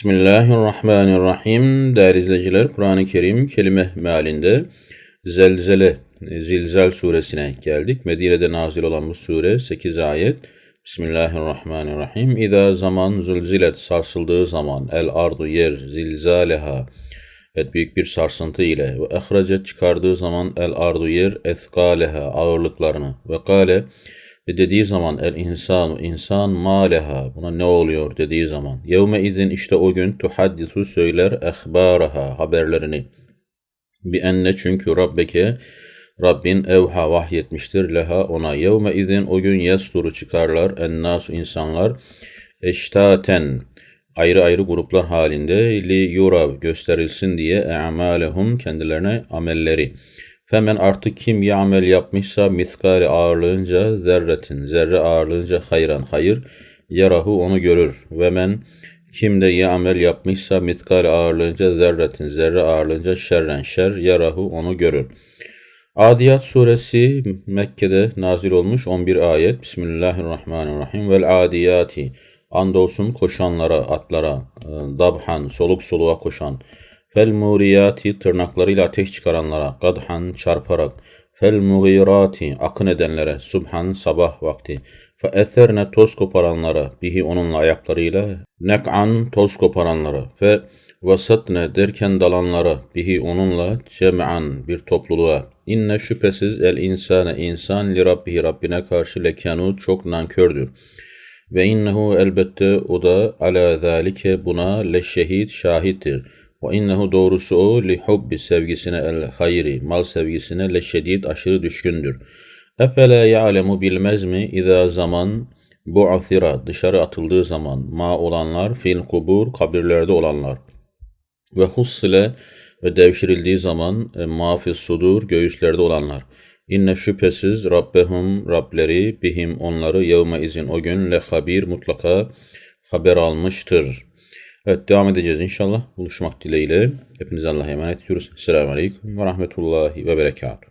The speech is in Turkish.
Bismillahirrahmanirrahim. Değerli izleyiciler, Kur'an-ı Kerim kelime mealinde Zelzele, Zilzal suresine geldik. Medine'de nazil olan bu sure 8 ayet. Bismillahirrahmanirrahim. İza zaman zulzilet sarsıldığı zaman el ardu yer zilzaleha Evet büyük bir sarsıntı ile ve ehrecet çıkardığı zaman el ardu yer eskaleha ağırlıklarını ve kale ve dediği zaman el insan insan maleha. Buna ne oluyor dediği zaman yevme izin işte o gün tuhaddisu söyler ehbaraha haberlerini. Bi enne çünkü rabbeke Rabbin evha vahyetmiştir. Leha ona yevme izin o gün yasturu çıkarlar ennas insanlar eştaten. Ayrı ayrı gruplar halinde li yura gösterilsin diye e'malehum kendilerine amelleri. Femen artık kim yamel yapmışsa miskali ağırlığınca zerretin, zerre ağırlığınca hayran, hayır, yarahu onu görür. Ve men kim de yamel yapmışsa miskali ağırlığınca zerretin, zerre ağırlığınca şerren, şer, yarahu onu görür. Adiyat suresi Mekke'de nazil olmuş 11 ayet. Bismillahirrahmanirrahim. Vel adiyati. Andolsun koşanlara, atlara, dabhan, soluk soluğa koşan. Fel muriyati tırnaklarıyla ateş çıkaranlara, gadhan çarparak, fel mugirati akın edenlere, subhan sabah vakti, fe eserne toz koparanlara, bihi onunla ayaklarıyla, nek'an toz koparanlara, fe vasatne derken dalanlara, bihi onunla cem'an bir topluluğa, inne şüphesiz el insane insan li rabbihi Rabbine karşı lekenu çok nankördür. Ve innehu elbette o da ala zalike buna leşşehid şahittir.'' Ve innehu doğrusu o li hubbi sevgisine el hayri, mal sevgisine le şedid aşırı düşkündür. Efele ya'lemu bilmez mi İza zaman bu afira dışarı atıldığı zaman ma olanlar fil kubur kabirlerde olanlar ve hussile ve devşirildiği zaman e, mafis sudur göğüslerde olanlar. İnne şüphesiz Rabbehum Rableri bihim onları yevme izin o gün le habir mutlaka haber almıştır.'' Evet devam edeceğiz inşallah. Buluşmak dileğiyle. Hepinize Allah'a emanet ediyoruz. Selamun Aleyküm ve Rahmetullahi ve Berekatuhu.